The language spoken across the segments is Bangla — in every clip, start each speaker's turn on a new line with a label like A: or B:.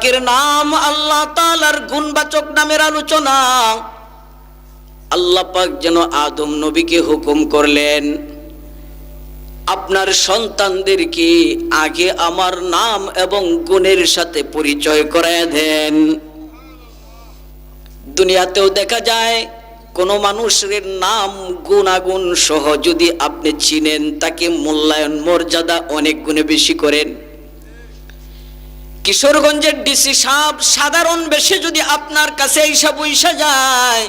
A: পাকের নাম আল্লাহ তাআলার গুণবাচক নামের আলোচনা। আল্লাহ পাক যেন আদম নবীকে হুকুম করলেন, আপনার সন্তানদেরকে আগে আমার নাম এবং গুণের সাথে পরিচয় করায় দেন। দুনিয়াতেও দেখা যায়, কোনো মানুষের নাম, গুণাগুণ সহ যদি আপনি চিনেন, তাকে মূল্যায়ন মর্যাদা অনেক গুণে বেশি করেন। কিশোরগঞ্জের ডিসি সাহেব সাধারণ বেশে যদি আপনার কাছে এইসব বইসা যায়,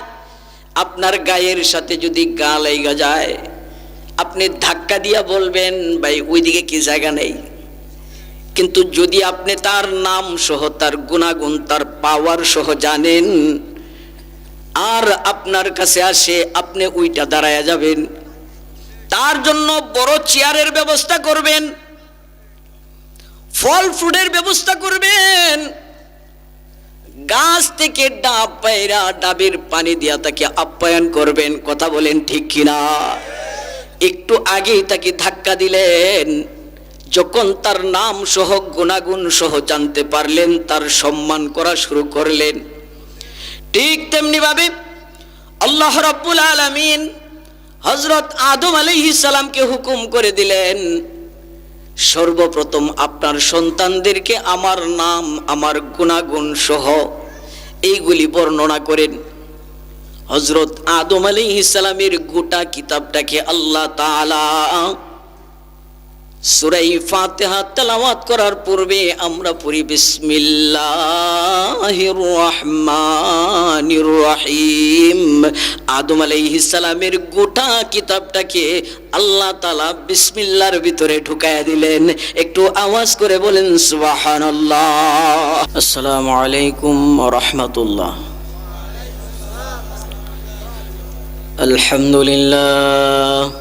A: আপনার গায়ের সাথে যদি গা লাইগা যায়, আপনি ধাক্কা দিয়া বলবেন, ভাই, ওইদিকে কি জায়গা নেই? কিন্তু যদি আপনি তার নাম সহ, তার গুণাগুণ, তার পাওয়ার সহ জানেন, আর আপনার কাছে আসে, আপনি ওইটা দাঁড়ায়া যাবেন। তার জন্য বড় চেয়ারের ব্যবস্থা করবেন। ফল ফ্রুটের ব্যবস্থা করবেন। গাছ থেকে ডাব পায়রা ডাবের পানি দিয়া তাকে আপ্যায়ন করবেন, কথা বলেন ঠিক কিনা? একটু আগেই তাকে ধাক্কা দিলেন। যখন তার নাম সহ গুণাগুণ সহ জানতে পারলেন, তার সম্মান করা শুরু করলেন। ঠিক তেমনি ভাবে আল্লাহ রাব্বুল আলামিন হজরত আদম আলাইহিস সালামকে হুকুম করে দিলেন সর্বপ্রথম আপনার সন্তানদেরকে আমার নাম, আমার গুণাগুণ সহ এইগুলি বর্ণনা করেন। হজরত আদম আলী ইসলামের গোটা কিতাবটাকে আল্লাহ তাআলা সুরাই ফাতেহা তেলাওয়াত করার পূর্বে আমরা পড়ি বিসমিল্লাহির রহমানির রহিম। আদম আলাইহিস সালামের গোটা কিতাবটাকে আল্লাহ তাআলা বিসমিল্লাহর ভিতরে ঢুকায়া দিলেন। একটু আওয়াজ করে বলেন, সুবহানাল্লাহ। আসসালামু আলাইকুম রাহমাতুল্লাহ। আলহামদুলিল্লাহ।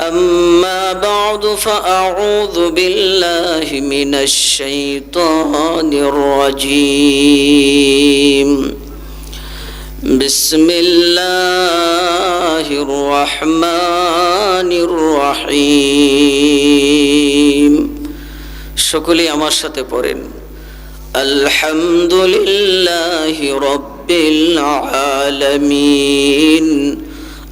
A: أما بعد فأعوذ بالله من الشيطان الرجيم بسم الله الرحمن الرحيم সকলে আমার সাথে পড়েন আলহামদুলিল্লাহ রব্বিল আলামিন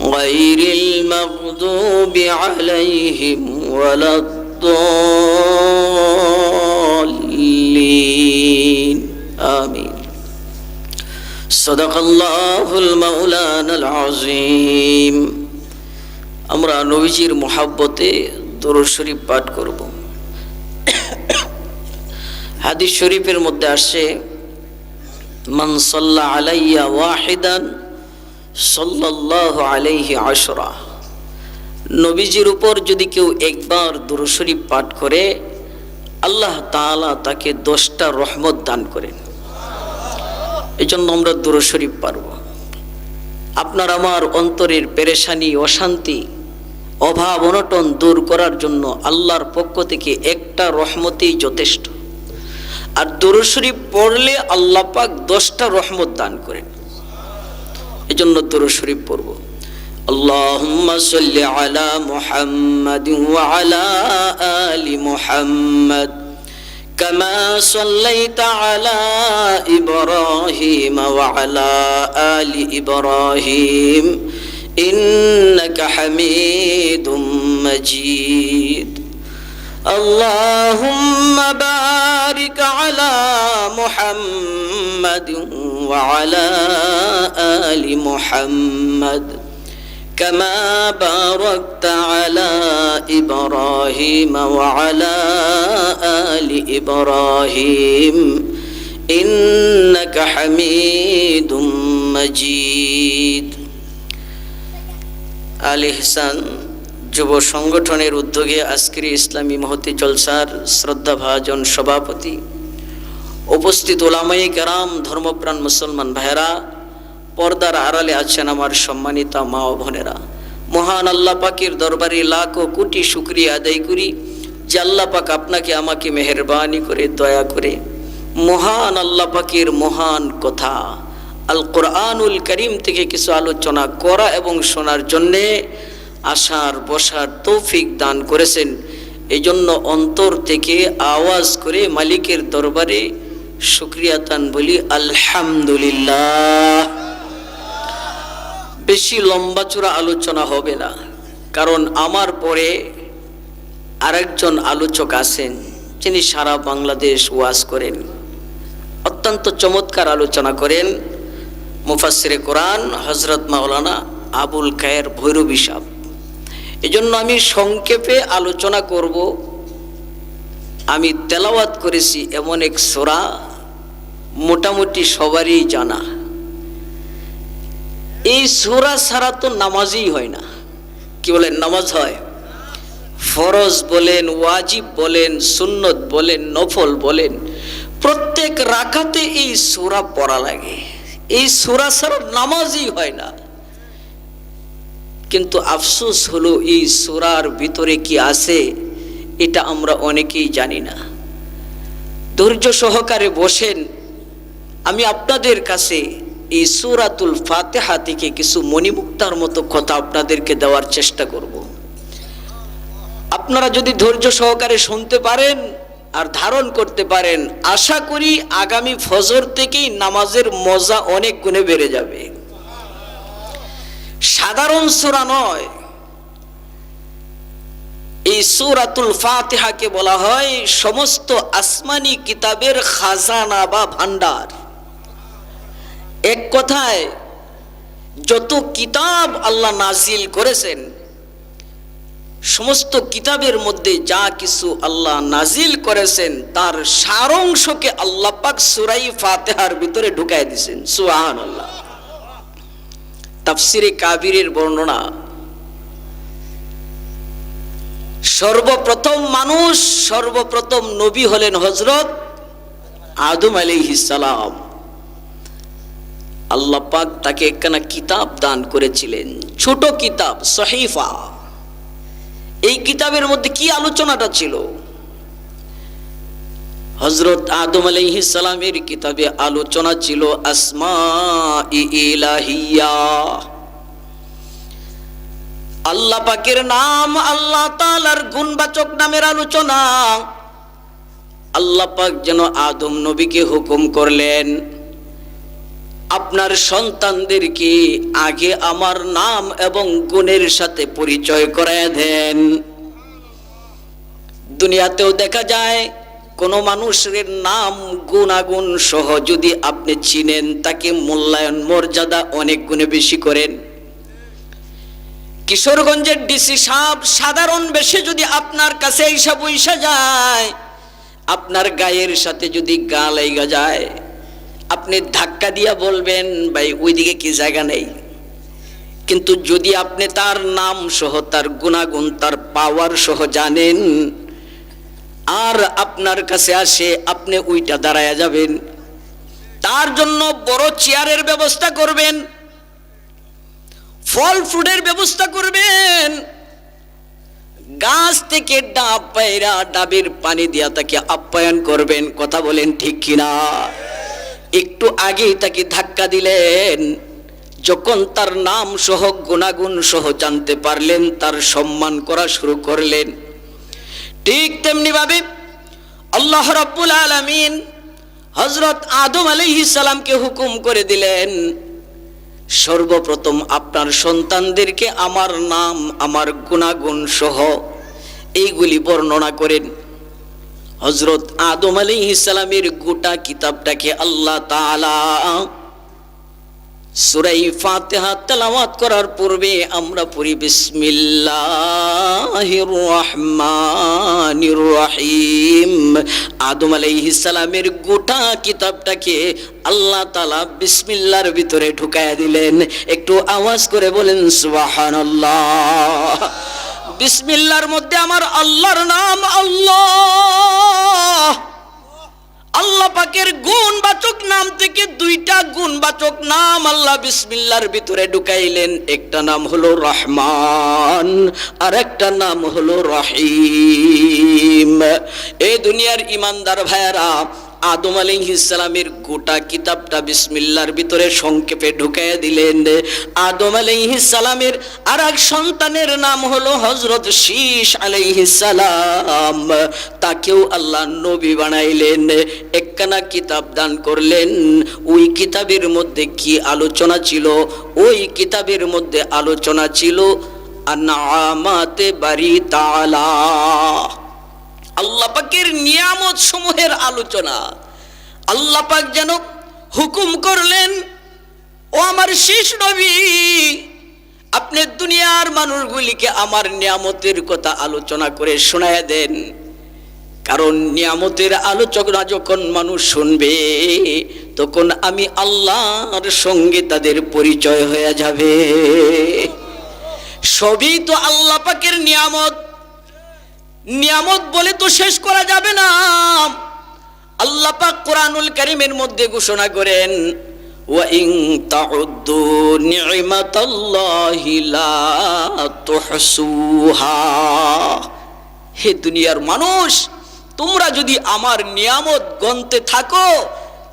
A: غير المغضوب عليهم ولا الضالين آمين صدق الله المولانا العظيم আমরা নবীজির মোহাব্বতে দরুদ শরীফ পাঠ করব হাদিস শরীফের মধ্যে আসছে মান সাল্লা আলাইয়া ওয়াহিদান সাল্লাহ আলাইহি আশরা। নবীজির উপর যদি কেউ একবার দুরুশরীফ পাঠ করে, আল্লাহ তাআলা তাকে দশটা রহমত দান করেন। এই জন্য আমরা দুরুশরীফ পারব। আপনার আমার অন্তরের পেরেশানি, অশান্তি, অভাব, অনটন দূর করার জন্য আল্লাহর পক্ষ থেকে একটা রহমতেই যথেষ্ট। আর দুরুশরীফ পড়লে আল্লাহ পাক দশটা রহমত দান করেন। এজন্য দরুদ শরীফ পড়ব اللهم صل على محمد وعلى آل محمد كما صليت على إبراهيم وعلى آل إبراهيم إنك حميد مجيد اللهم بارك على محمد وعلى آل محمد كما باركت على إبراهيم وعلى آل إبراهيم إنك حميد مجيد আল ইহসান যুব সংগঠনের উদ্যোগে আজকের ইসলামী মহতি জলসার শ্রদ্ধাভাজন সভাপতি উপস্থিত ওলামাই কেরাম, ধর্মপ্রাণ মুসলমান ভাইরা পর্দার আড়ালে আছেন আমার সম্মানিতা মা ও বোনেরা। মহান আল্লাহ পাকের দরবারে লাখ ও কোটি শুক্রিয়া আদায় করি, যে আল্লাহ পাক আপনাকে আমাকে মেহরবানি করে, দয়া করে। মহান আল্লাহ পাকের মহান কথা আল কোরআনুল করিম থেকে কিছু আলোচনা করা এবং শোনার জন্যে আসার, বসার তৌফিক দান করেছেন। এই জন্য অন্তর থেকে আওয়াজ করে মালিকের দরবারে শুক্রিয়া তান বলি, আলহামদুলিল্লাহ। বেশি লম্বা চূড়া আলোচনা হবে না, কারণ আমার পরে আরেকজন আলোচক আছেন, যিনি সারা বাংলাদেশ ওয়াজ করেন। অত্যন্ত চমৎকার আলোচনা করেন মুফাসিরে কোরআন হজরত মাওলানা আবুল কায়ের ভৈরবী সাহ এজন্য আমি সংক্ষেপে আলোচনা করব। আমি তেলাওয়াত করেছি এমন এক সোরা মোটামুটি সবারই জানা। এই সোরা ছাড়া তো নামাজই হয় না। কি বলেন, নামাজ হয়? ফরজ বলেন, ওয়াজিব বলেন, সুন্নত বলেন, নফল বলেন, প্রত্যেক রাখাতে এই সোরা পড়া লাগে। এই সোরা ছাড়া নামাজই হয় না। কিন্তু আফসোস হলো, এই সোরার ভিতরে কি আছে, এটা আমরা অনেকেই জানি না। ধৈর্য সহকারে বসেন আমি আপনাদের কাছে এই সুরাতুল ফাতেহা থেকে কিছু মণিমুক্তার মতো কথা আপনাদেরকে দেওয়ার চেষ্টা করব। আপনারা যদি ধৈর্য সহকারে শুনতে পারেন আর ধারণ করতে পারেন, আশা করি আগামী ফজর থেকেই নামাজের মজা অনেক গুণে বেড়ে যাবে। সাধারণ সুরা নয়। এই সুরাতুল ফাতেহাকে বলা হয় সমস্ত আসমানি কিতাবের খাজানা বা ভান্ডার এক কথায়, যত কিতাব আল্লাহ নাজিল করেছেন, সমস্ত কিতাবের মধ্যে যা কিছু আল্লাহ নাজিল করেছেন, তার সারাংশকে আল্লাহ পাক সুরাই ফাতেহার ভিতরে ঢুকাই দিয়েছেন। সুহান আল্লাহ তাফসিরে কাবিরের বর্ণনা, সর্বপ্রথম মানুষ, সর্বপ্রথম নবী হলেন হজরত আদম আলী সালাম। আল্লাহ পাক তাকে একখানা কিতাব দান করেছিলেন। ছোট কিতাব, সহিফা। এই কিতাবের মধ্যে কি আলোচনাটা ছিল? হজরত আদম সালামের কিতাবে আলোচনা ছিল আসমা ইলাহিয়া। আল্লাহ পাকের নাম আল্লাহ তালার গুণবাচক নামের আলোচনা। আল্লাহ পাক যেন আদম নবীকে হুকুম করলেন আপনার সন্তানদেরকে আগে আমার নাম এবং গুণের সাথে পরিচয় করায় দেন। দুনিয়াতেও দেখা যায়, কোনো মানুষের নাম, গুণাগুণ সহ যদি আপনি চিনেন, তাকে মূল্যায়ন মর্যাদা অনেক গুণে বেশি করেন। কিশোরগঞ্জের ডিসি সাপ সাধারণ বেশে যদি আপনার কাছে এইসব বৈশা যায়, আপনার গায়ের সাথে যদি গা লাইগা যায় আপনি ধাক্কা দিয়া বলবেন, ভাই, ওইদিকে কি জায়গা নেই? কিন্তু যদি আপনি তার নাম সহ, তার গুণাগুণ, তার পাওয়ার সহ জানেন, আর আপনার কাছে আসে, আপনি ওইটা দাঁড়ায়া যাবেন। তার জন্য বড় চেয়ারের ব্যবস্থা করবেন, ফল ফ্রুটের ব্যবস্থা করবেন। গাছ থেকে ডাব পায়রা ডাবের পানি দিয়া তাকে আপ্যায়ন করবেন, কথা বলেন ঠিক কিনা? একটু আগেই তাকে ধাক্কা দিলেন। যখন তার নাম সহ গুণাগুণ সহ জানতে পারলেন, তার সম্মান করা শুরু করলেন। ঠিক তেমনি ভাবে আল্লাহ রব্বুল আলমিন হজরত আদম আলাইহিস সালামকে হুকুম করে দিলেন, সর্বপ্রথম আপনার সন্তানদেরকে আমার নাম, আমার গুণাগুণ সহ এইগুলি বর্ণনা করেন। হজরত আদম আলী ইসালামের গোটা কিতাবটাকে আল্লাহ সুরাই ফাতেহা তেলাওয়াত করার পূর্বে আমরা পড়ি বিসমিল্লাহির রহমানির রহিম। আদম আলাইহিস সালামের গোটা কিতাবটাকে আল্লাহ তাআলা বিসমিল্লাহর ভিতরে ঢুকায়া দিলেন। একটু আওয়াজ করে বলেন সুবহানাল্লাহ। বিসমিল্লাহর মধ্যে আমার আল্লাহর নাম আল্লাহ। আল্লাহ পাকের গুণবাচক নাম থেকে দুইটা গুণবাচক নাম আল্লাহ বিসমিল্লার ভিতরে ঢুকাইলেন। একটা নাম হলো রহমান, আর একটা নাম হলো রহিম। এই দুনিয়ার ইমানদার ভাইয়ারা আদম আলাইহিসসালামের গোটা কিতাবটা বিসমিল্লার ভিতরে সংক্ষেপে ঢুকাইয়া দিলেন। আদম আলাইহিসসালামের আর এক সন্তানের নাম হলো হজরত শীষ আলাইহিসসালাম তাকেও আল্লাহ নবী বানাইলেন। একখানা কিতাব দান করলেন। ওই কিতাবের মধ্যে কি আলোচনা ছিল? ওই কিতাবের মধ্যে আলোচনা ছিল আনামাতে বাড়ি তালা আল্লাহ পাকের নিয়ামত সমূহের আলোচনা। আল্লাহ পাক যেন হুকুম করলেন, ও আমার শেষ নবী, আপনি দুনিয়ার মানুষগুলিকে আমার নিয়ামতের কথা আলোচনা করে শোনায় দেন। কারণ নিয়ামতের আলোচনা যখন মানুষ শুনবে, তখন আমি আল্লাহর সঙ্গে তাদের পরিচয় হয়ে যাবে। সবই তো আল্লাহ পাকের নিয়ামত। নিয়ামত বলে তো শেষ করা যাবে না। আল্লাহ পাক কোরআনুল কারীমের মধ্যে ঘোষণা করেন ওয়াইন তাউদ্দু নি'মাতাল্লাহি লা তুহসুহা। হে দুনিয়ার মানুষ, তোমরা যদি আমার নিয়ামত গণতে থাকো,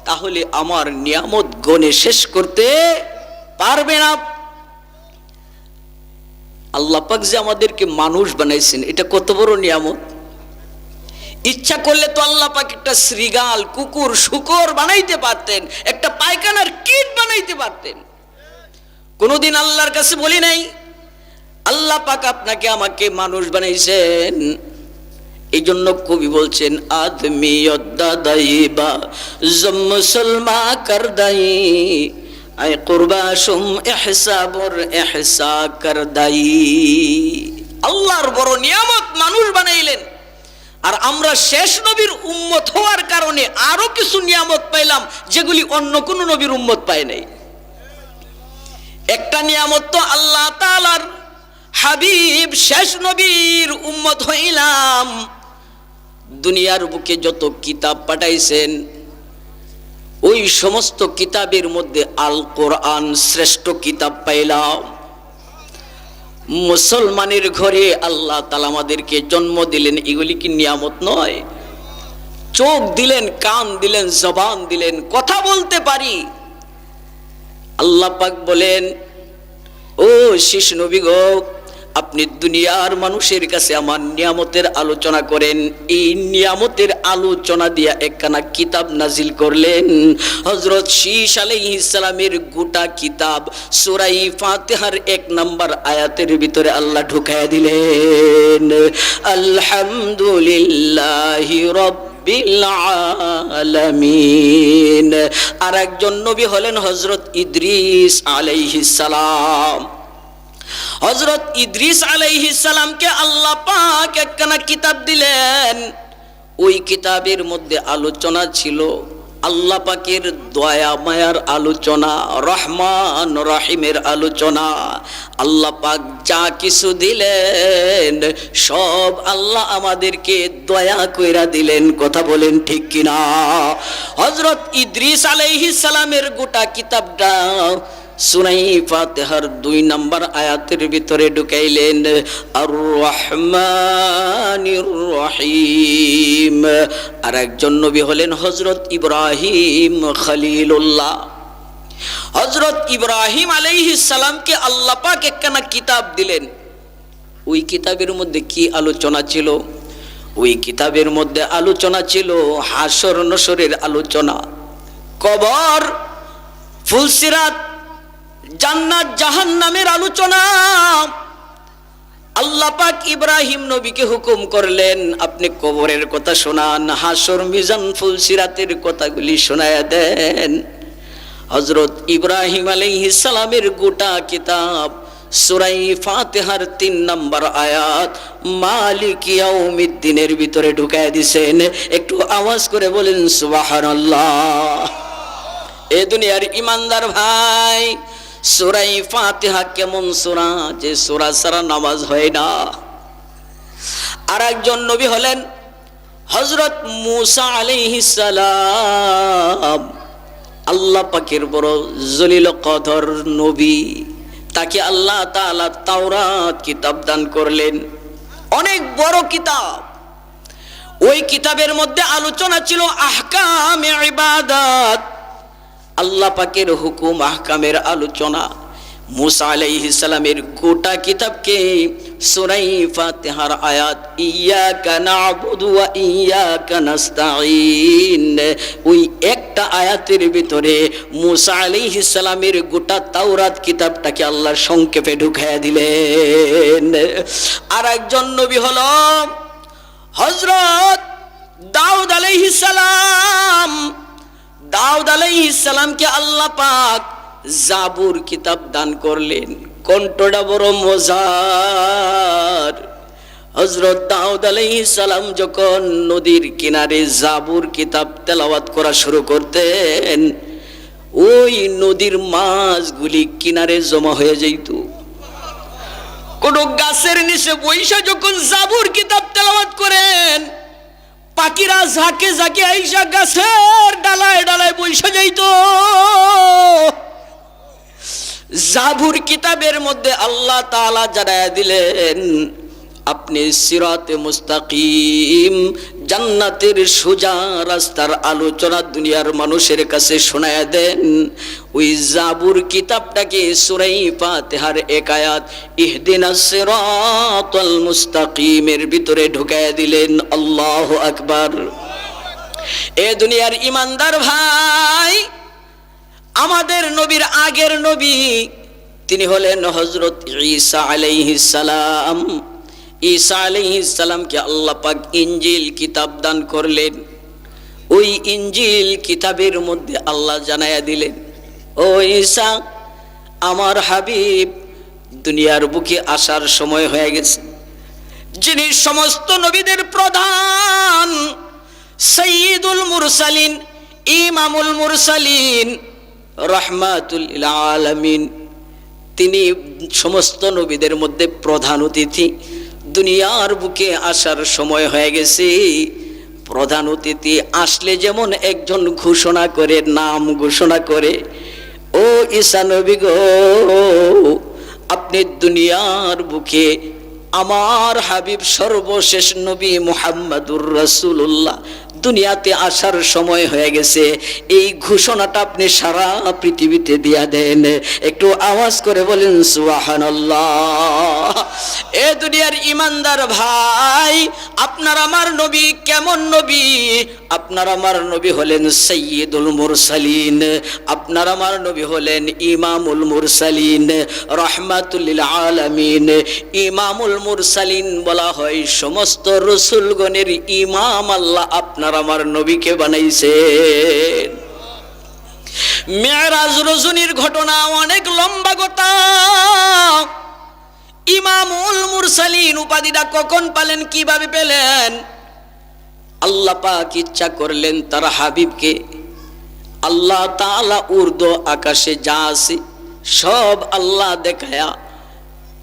A: তাহলে আমার নিয়ামত গণে শেষ করতে পারবে না। আল্লাহ পাক যে আমাদেরকে মানুষ বানাইছেন, এটা কত বড় নিয়ামত? ইচ্ছা করলে তো আল্লাহ পাক একটা শ্রীগাল, কুকুর, শুকর বানাইতে পারতেন, একটা পায়খানার কিট বানাইতে পারতেন। কোনোদিন আল্লাহর কাছে বলি নাই, আল্লাহ পাক আপনাকে আমাকে মানুষ বানাইছেন। এই জন্য কবি বলছেন, আদমি দাইবা জম মুসলমা কর দাই আই কুরবাসুম এহসাবর এহসা কর দাই আল্লাহর বড় নিয়ামত মানুষ বানাইলেন। আর আমরা শেষ নবীর উম্মত হওয়ার কারণে আরও কিছু নিয়ামত পাইলাম, যেগুলি অন্য কোন নবীর উম্মত পায় নাই। একটা নিয়ামত তো আল্লাহ তাআলার হাবিব, শেষ নবীর উম্মত হইলাম। দুনিয়ার বুকে যত কিতাব পাঠাইছেন ওই সমস্ত কিতাবের মধ্যে আল কোরআন শ্রেষ্ঠ কিতাব পাইলাম। মুসলমানের ঘরে আল্লাহ তালা আমাদেরকে জন্ম দিলেন, এগুলি কি নিয়ামত নয়? চোখ দিলেন, কান দিলেন, জবান দিলেন, কথা বলতে পারি। আল্লাহ পাক বলেন, ও শিশ নবী আপনি দুনিয়ার মানুষের কাছে আমার নিয়ামতের আলোচনা করেন। এই নিয়ামতের আলোচনা দিয়া একখানা কিতাব নাজিল করলেন। হজরত শীষ আলাইহিসসালামের গোটা কিতাব সুরাই ফাতেহার এক নাম্বার আয়াতের ভিতরে আল্লাহ ঢুকায়া দিলেন। আলহামদুলিল্লাহি আর একজন নবী হলেন হজরত ইদ্রিস আলাইহিস সালাম। হজরত ইদ্রিস আলাইহিস সালামকে আল্লাহ পাক একখানা কিতাব দিলেন। ওই কিতাবের মধ্যে আলোচনা ছিল আল্লাহ পাকের দয়া, মায়ার আলোচনা, রহমান, রহিমের আলোচনা। আল্লাহ পাক যা কিছু দিলেন, সব আল্লাহ আমাদেরকে দয়া কইরা দিলেন। কথা বলেন ঠিক কিনা? হজরত ইদ্রিস আলাইহিস গোটা কিতাবটা সুনাই ফাতেহার দুই নম্বর আয়াতের ভিতরে ঢুকাইলেন আর রহমানির রহিম আর একজন নবী হলেন হজরত ইব্রাহিম খলিলুল্লাহ। হজরত ইব্রাহিম আলাইহিস সালামকে আল্লাহ পাক একখানা কিতাব দিলেন। ওই কিতাবের মধ্যে কি আলোচনা ছিল? ওই কিতাবের মধ্যে আলোচনা ছিল হাসর নসরের আলোচনা। কবর, ফুলসিরাত জান্নাত জাহান নামের আলোচনা। আল্লাহ পাক ইব্রাহিম নবীকে হুকুম করলেন, আপনি কবরের কথা শোনান, হাসর, মিজান, ফুলসিরাতের কথাগুলি শোনায় দেন। হজরত ইব্রাহিম সালামের গোটা কিতাব সুরাই ফাতেহার তিন নম্বর আয়াত, মালিক ইয়াউমিদ্দিনের ভিতরে ঢুকায় দিছেন। একটু আওয়াজ করে বলেন, সুবহানাল্লাহ। এ দুনিয়ার ইমানদার ভাই সুরাই ফাতিহা কেমন সুরা? যে সুরা সারা নামাজ হয় না। আর একজন নবী হলেন হজরত মুসা সালাম। আল্লাহ পাকের বড় জলিল কদর নবী। তাকে আল্লাহ তাআলা তাওরাত কিতাব দান করলেন। অনেক বড় কিতাব। ওই কিতাবের মধ্যে আলোচনা ছিল আহকামে ইবাদত। আল্লাহ পাকের হুকুম, আহকামের আলোচনা। মুসা আলাইহিস গোটা কিতাবকে সূরা ফাতিহার আয়াত ইয়াকা না'বুদু ওয়া ইয়াকা নাস্তাঈন। ওই একটা আয়াতের ভিতরে মুসা আলাইহিসালামের গোটা তাওরাত কিতাবটাকে আল্লাহ সংক্ষেপে ঢুকায়া দিলেন। আর একজন নবী হল হযরত দাউদ আলাইহিস সালাম। দাউদ আলাইহিস সালামকে আল্লাহ পাক জাবুর কিতাব দান করলেন। কণ্ঠটা বড় মজার। হজরত দাউদ সালাম যখন নদীর কিনারে জাবুর কিতাব তেলাওয়াত করা শুরু করতেন, ওই নদীর মাছগুলি কিনারে জমা হয়ে যাইত। কোন গাছের নিচে বৈশা যখন জাবুর কিতাব তেলাওয়াত করেন পাখিরা ঝাঁকে ঝাঁকে আইসা গাছের ডালায় ডালায় বৈশা যাইত। জাভুর কিতাবের মধ্যে আল্লাহ তালা জানায় দিলেন আপনি সিরাতে মুস্তাকিম, জান্নাতের সোজা রাস্তার আলোচনা দুনিয়ার মানুষের কাছে শোনায় দেন। ওই জাবুর কিতাবটাকে সুরাই ফাতিহার এক আয়াত ইহদিনাস সিরাতাল মুস্তাকিমের ভিতরে ঢুকায় দিলেন আল্লাহ আকবার। এ দুনিয়ার ইমানদার ভাই, আমাদের নবীর আগের নবী, তিনি হলেন হজরত ঈসা আলাইহিস সালাম। ঈসা আলাইহিস সালামকে আল্লাহ পাক ইনজিল কিতাব দান করলেন। ওই ইনজিল কিতাবের মধ্যে আল্লাহ জানায়া দিলেন, ও ঈসা, আমার হাবিব দুনিয়ার বুকে আসার সময় হয়ে গেছে। যিনি সমস্ত নবীদের প্রধান সৈয়দুল মুরসালিন, ইমামুল মুরসালিন, রহমাতুল আলামিন, তিনি সমস্ত নবীদের মধ্যে প্রধান অতিথি। দুনিয়ার বুকে আসার সময় হয়ে গেছে। প্রধান অতিথি আসলে যেমন একজন ঘোষণা করে, নাম ঘোষণা করে, ও ঈসা নবী গো, আপনি দুনিয়ার বুকে আমার হাবিব সর্বশেষ নবী মুহাম্মাদুর রাসূলুল্লাহ, দুনিয়াতে আসার সময় হয়ে গেছে। এই ঘোষণাটা আপনি সারা পৃথিবীতে দিয়া দেন। একটু আওয়াজ করে বলেন, সুবহানাল্লাহ। এ দুনিয়ার ইমানদার ভাই, আপনার আমার নবী কেমন নবী? আপনার আমার নবী হলেন সৈয়দুল মুরসালিন। আপনার আমার নবী হলেন ইমামুল মুরসালিন। রহমাতুল্লিল আলামিন। ইমামুল মুরসালিন বলা হয় সমস্ত রসুলগণের ইমাম আল্লাহ আপনার আমার নবীকে বানাইছেন। মেয়েরাজ রজনীর ঘটনা অনেক লম্বা কথা। ইমামুল মুরসালিন উপাধিটা কখন পেলেন, কীভাবে পেলেন? আল্লাহ পাক ইচ্ছা করলেন তার হাবিবকে। আল্লাহ তাআলা উর্দ আকাশে যা আছে সব আল্লাহ দেখায়া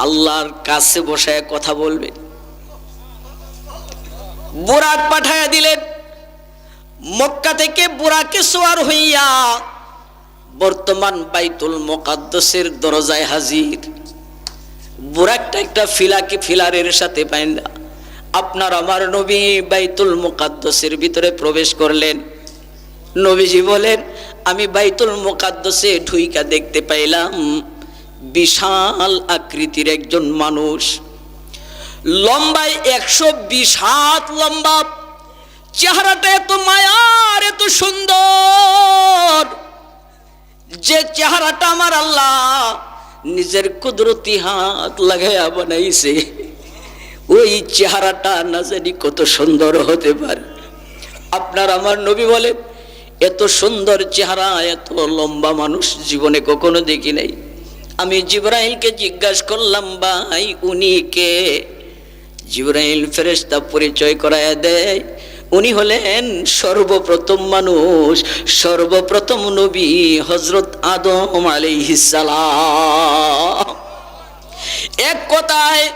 A: আল্লাহর কাছে বসায় কথা বলবে। বুরাক পাঠায়া দিলেন। মক্কা থেকে বুরাকে সোয়ার হইয়া বর্তমান বাইতুল মোকাদ্দসের দরজায় হাজির। বুরাকটা একটা ফিলাকে ফিলারের সাথে পাইন্দা আপনার আমার নবী বাইতুল মুকাদ্দসের ভিতরে প্রবেশ করলেন। নবীজি বলেন, আমি বাইতুল মোকাদ্দসে ঢুইকা দেখতে পাইলাম বিশাল আকৃতির একজন মানুষ। লম্বায় একশো বিশ হাত লম্বা। চেহারাটা এত মায়ার, এত সুন্দর। যে চেহারাটা আমার আল্লাহ নিজের কুদরতি হাত লাগাইয়া বানাইছে। ওই চেহারাটা না জানি কত সুন্দর হতে পারে। আপনার আমার নবী বলে, এত সুন্দর চেহারা, এত লম্বা মানুষ জীবনে কখনো দেখি নাই। আমি জিব্রাইলকে জিজ্ঞাসা করলাম, ভাই, উনি কে? জিব্রাইল ফেরেশতা পরিচয় করাইয়া দেয় উনি হলেন সর্বপ্রথম মানুষ, সর্বপ্রথম নবী হজরত আদম আলাইহিসালাম এক কথায়,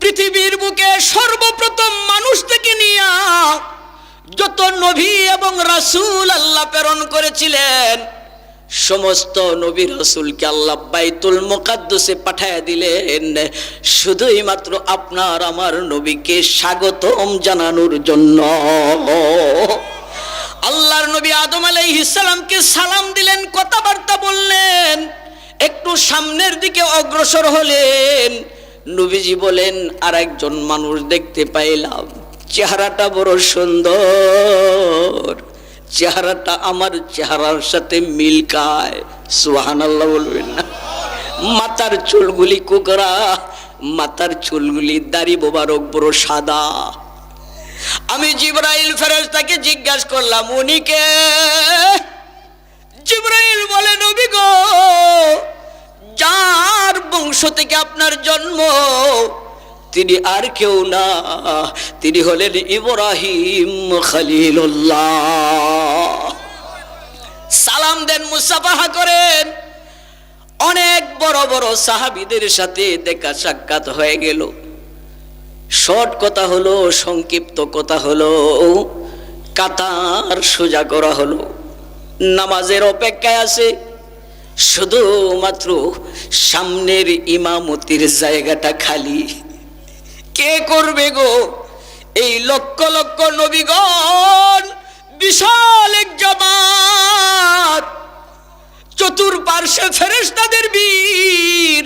A: পৃথিবীর বুকে সর্বপ্রথম মানুষ থেকে নিয়ে যত নবী এবং রাসূল আল্লাহ প্রেরণ করেছিলেন সমস্ত নবী রসুলকে আল্লাহ বাইতুল মুকাদ্দাসে পাঠায় দিলেন। শুধুই মাত্র আপনার আমার নবীকে স্বাগতম জানানোর জন্য। আল্লাহর নবী আদম আলাইহিস সালামকে সালাম দিলেন, কথাবার্তা বললেন, একটু সামনের দিকে অগ্রসর হলেন। নবীজি বলেন আর একজন মানুষ দেখতে পাইলাম, চেহারাটা বড় সুন্দর। চেহারাটা আমার চেহারার সাথে মিল খায়। সুহান আল্লাহ বলবেন না। মাথার চুলগুলি কুকরা মাথার চুলগুলি দাড়ি বোবারক বড় সাদা। আমি জিব্রাইল ফেরেশতাকে জিজ্ঞাসা করলাম, উনি কে? জিব্রাইল বলে, নবী গো, যার বংশ থেকে আপনার জন্ম তিনি আর কেউ না। তিনি হলেন ইব্রাহিম খলিলুল্লাহ। সালাম দেন, মুসাফাহা করেন। অনেক বড় বড় সাহাবিদের সাথে দেখা সাক্ষাৎ হয়ে গেল। শর্ট কথা হলো, সংক্ষিপ্ত কথা হলো, কাতার সোজা করা হলো। নামাজের অপেক্ষায় আছে। শুধুমাত্র সামনের ইমামতির জায়গাটা খালি। কে করবে গো? এই লক্ষ লক্ষ নবীগণ, বিশাল এক জামাত। চতুর্পার্শ্বে ফেরেস্তাদের বীর।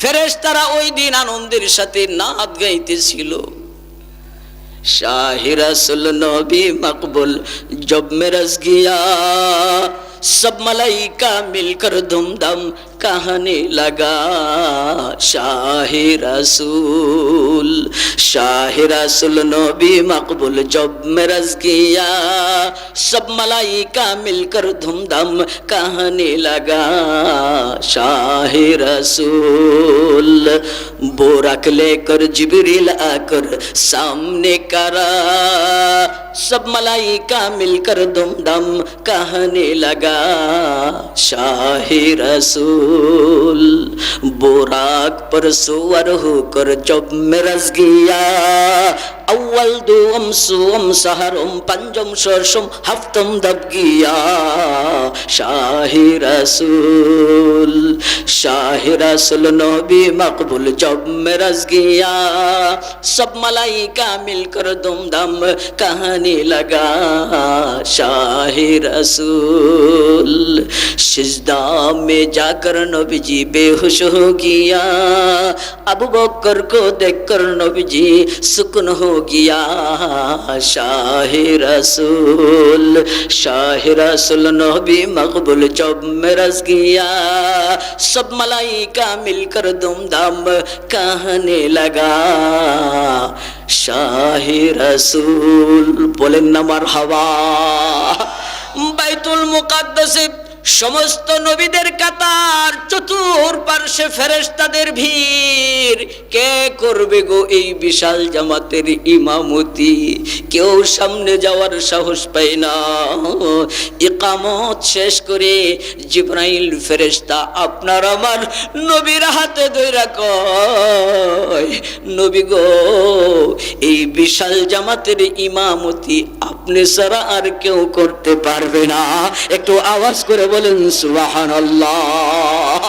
A: ফেরেস্তারা ওই দিন আনন্দের সাথে নাদ গাইতেছিল। শাহিরাসুল নবী মকবুল, জব গিয়া সব মালাইকা মিলকর ধুমধাম कहने लगा शाह रसूल शाह रसूल नबी मकबूल जब मेरज किया। सब मलाइका मिलकर धूमधाम कहने लगा शाह रसूल बोरक लेकर जिबरील आकर सामने करा। सब मलाइका मिलकर धूमधाम कहने लगा शाह रसूल बोराक पर सुवर होकर जब मेरज गया अव्वल दुम सुम सहरम पंजम शर्षम हफ्तम दब गया शाह रसूल शाह रसूल नबी मकबूल जब मेरज गया सब मलाइका मिलकर दुमदम कहने लगा शाह रसूल सिजदा में जाकर नबी जी बेहोश हो गया अबू बकर को देखकर नबी जी सुकन हो গিয়া শাহে রসুল শাহে রসুল নবী মকবুল চব মেরস গিয়া সব মালাইকা মিলকর দুমদাম কাহনে লাগা। শাহে রসুল বলেন না মার হাওয়া বাইতুল মুকাদ্দাসে সমস্ত নবীদের কাতার চতুর পার্শ্বে ফেরেশতাদের ভিড়। কে করবে গো এই বিশাল জামাতের ইমামতি? কেউ সামনে যাওয়ার সাহস পায় না। ইকামত শেষ করে জিব্রাইল ফেরেশতা আপনার আমার নবীর হাতে ধইরা কয়, নবী গো, এই বিশাল জামাতের ইমামতি আপনি ছাড়া আর কেউ করতে পারবে না। একটু আওয়াজ করে বলেন সুবহানাল্লাহ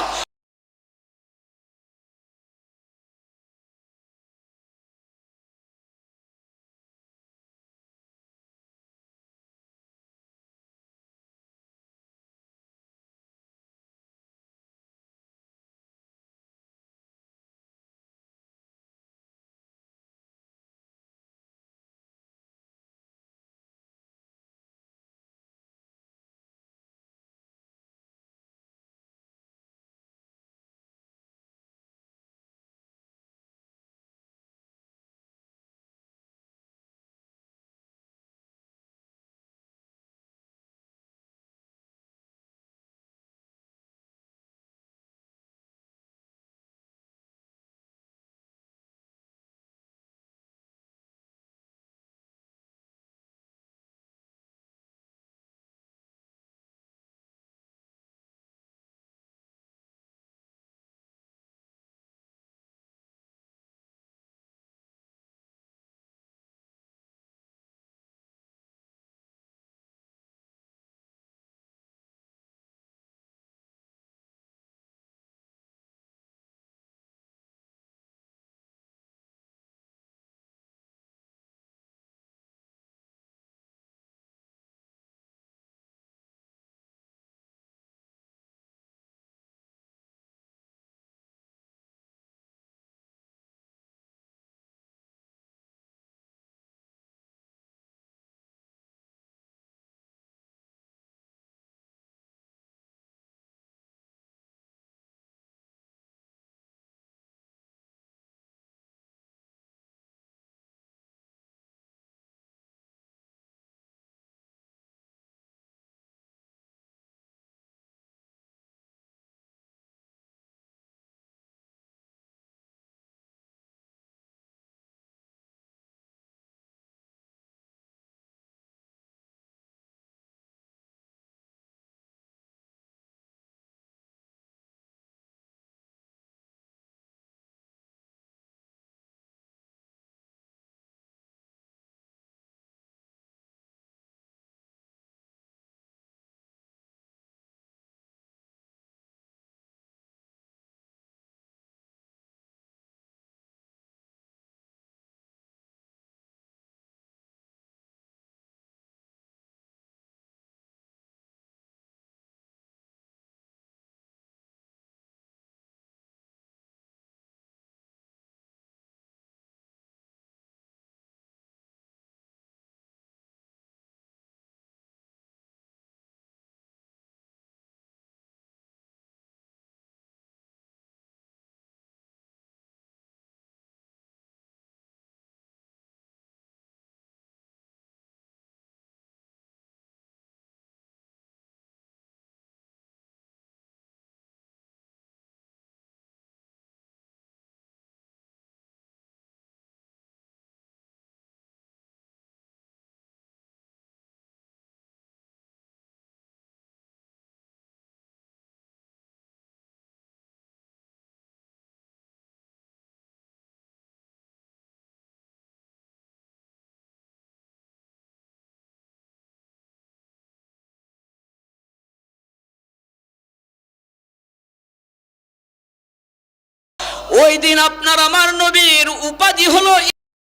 A: ওই দিন আপনার আমার নবীর উপাধি হলো